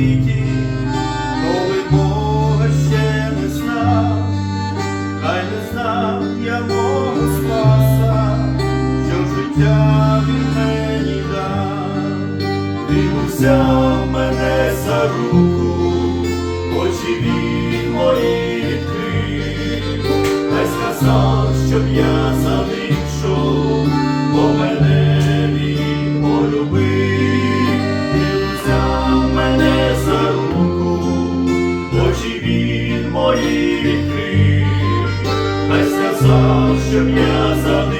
світі, коли Бога ще не знав, хай не знав я мого спаса, що життя він мені дав, ти взяв мене за руку, очі він мої відкрив, хай сказав, щоб я завів. сказав, щоб я за ним.